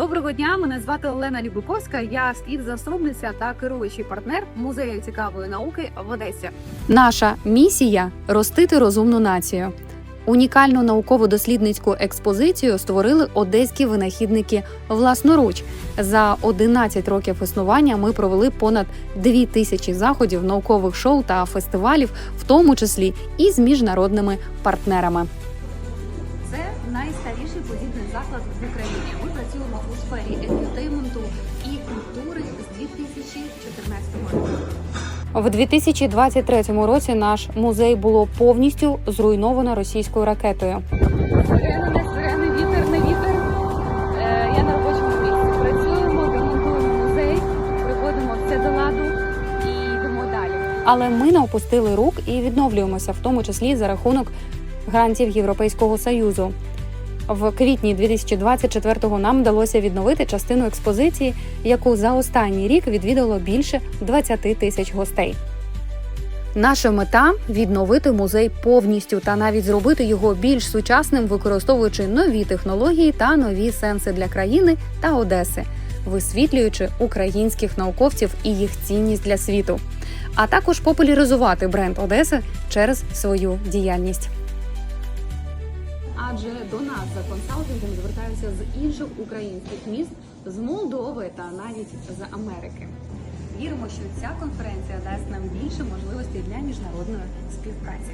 Доброго дня, мене звати Олена Любиковська. Я співзасновниця та керуючий партнер музею цікавої науки в Одесі. Наша місія ростити розумну націю. Унікальну науково-дослідницьку експозицію створили одеські винахідники власноруч. За 11 років існування ми провели понад 2 тисячі заходів, наукових шоу та фестивалів, в тому числі і з міжнародними партнерами. Найстаріший подібний заклад в Україні. Ми працюємо у сфері ентертейменту і культури з 2014 року. В 2023 році наш музей було повністю зруйновано російською ракетою. Сирена, не сирени, вітер, не вітер. Е, Я на робочому місці. Працюємо, ремонтуємо музей, приводимо все до ладу і йдемо далі. Але ми не опустили рук і відновлюємося, в тому числі за рахунок грантів Європейського союзу. В квітні 2024-го нам вдалося відновити частину експозиції, яку за останній рік відвідало більше 20 тисяч гостей. Наша мета відновити музей повністю та навіть зробити його більш сучасним, використовуючи нові технології та нові сенси для країни та Одеси, висвітлюючи українських науковців і їх цінність для світу, а також популяризувати бренд Одеси через свою діяльність. Адже до нас за консалтингом звертаються з інших українських міст, з Молдови та навіть з Америки. Віримо, що ця конференція дасть нам більше можливостей для міжнародної співпраці.